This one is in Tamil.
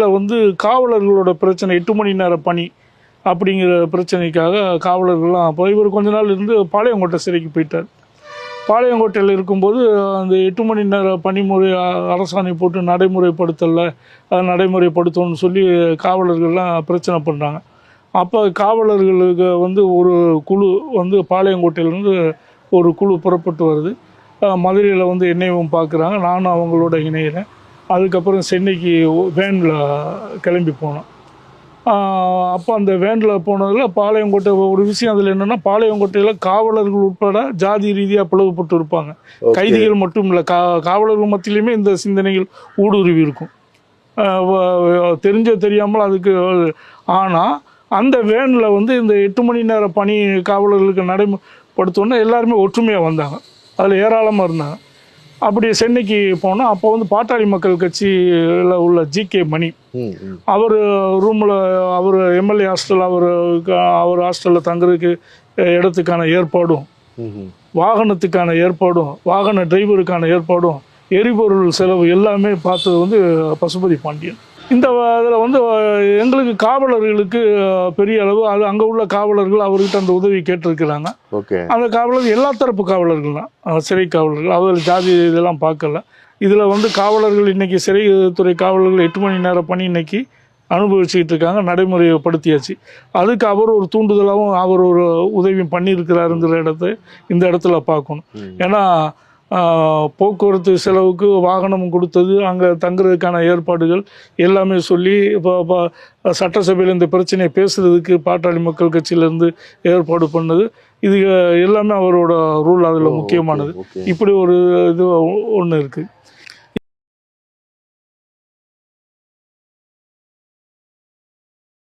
இதில் வந்து காவலர்களோட பிரச்சனை எட்டு மணி நேர பணி அப்படிங்கிற பிரச்சனைக்காக காவலர்கள்லாம் அப்போ இவர் கொஞ்ச நாள் இருந்து பாளையங்கோட்டை சிறைக்கு போயிட்டார். பாளையங்கோட்டையில் இருக்கும்போது அந்த எட்டு மணி நேர பணிமுறை அரசாணை போட்டு நடைமுறைப்படுத்தலை அதை நடைமுறைப்படுத்தணும்னு சொல்லி காவலர்கள்லாம் பிரச்சனை பண்ணுறாங்க அப்போ காவலர்களுக்கு வந்து ஒரு குழு வந்து பாளையங்கோட்டையிலேருந்து ஒரு குழு புறப்பட்டு வருது. மதுரையில் வந்து என்னையும் பார்க்குறாங்க நானும் அவங்களோட இணையிறேன். அதுக்கப்புறம் சென்னைக்கு வேனில் கிளம்பி போனோம். அப்போ அந்த வேனில் போனதில் பாளையங்கோட்டை ஒரு விஷயம் அதில் என்னென்னா பாளையங்கோட்டையில் காவலர்கள் உட்பட ஜாதி ரீதியாக பிளவுபட்டு இருப்பாங்க. கைதிகள் மட்டும் இல்லை கா காவலர்கள் மத்தியிலுமே இந்த சிந்தனைகள் ஊடுருவி இருக்கும். தெரிஞ்ச தெரியாமல் அதுக்கு ஆனால் அந்த வேனில் வந்து இந்த எட்டு மணி நேர பணி காவலர்களுக்கு நடைமுறைப்படுத்தோன்னே எல்லாருமே ஒற்றுமையாக வந்தாங்க. அதில் ஏராளமாக இருந்தாங்க. அப்படி சென்னைக்கு போனால் அப்போ வந்து பாட்டாளி மக்கள் கட்சியில் உள்ள ஜி கே மணி. அவர் ரூமில் அவர் எம்எல்ஏ ஹாஸ்டல் அவர் அவர் ஹாஸ்டலில் தங்குறதுக்கு இடத்துக்கான ஏற்பாடும். வாகனத்துக்கான ஏற்பாடும் வாகன டிரைவருக்கான ஏற்பாடும் எரிபொருள் செலவு எல்லாமே பார்த்தது வந்து பசுபதி பாண்டியன் இந்த இதில் வந்து எங்களுக்கு காவலர்களுக்கு பெரிய அளவு அது அங்கே உள்ள காவலர்கள் அவர்கிட்ட அந்த உதவி கேட்டிருக்கிறாங்க. ஓகே. அந்த காவலர் எல்லா தரப்பு காவலர்கள் தான். சிறை காவலர்கள். அவர் ஜாதி இதெல்லாம் பார்க்கல. இதில் வந்து காவலர்கள் இன்னைக்கு சிறைத்துறை காவலர்கள் எட்டு மணி நேரம் பணி இன்னைக்கு அனுபவிச்சுக்கிட்டு இருக்காங்க நடைமுறைப்படுத்தியாச்சு. அதுக்கு அவர் ஒரு தூண்டுதலாகவும் அவர் ஒரு உதவியும் பண்ணியிருக்கிறாருங்கிற இடத்த இந்த இடத்துல பார்க்கணும். ஏன்னா போக்குவரத்து செலவுக்கு வாகனம் கொடுத்தது அங்கே தங்குறதுக்கான ஏற்பாடுகள் எல்லாமே சொல்லி இப்போ சட்டசபையில் இந்த பிரச்சனையை பேசுறதுக்கு பாட்டாளி மக்கள் கட்சியிலேருந்து ஏற்பாடு பண்ணது. இது எல்லாமே அவரோட ரூல் அதில் முக்கியமானது. இப்படி ஒரு இது ஒன்று இருக்குது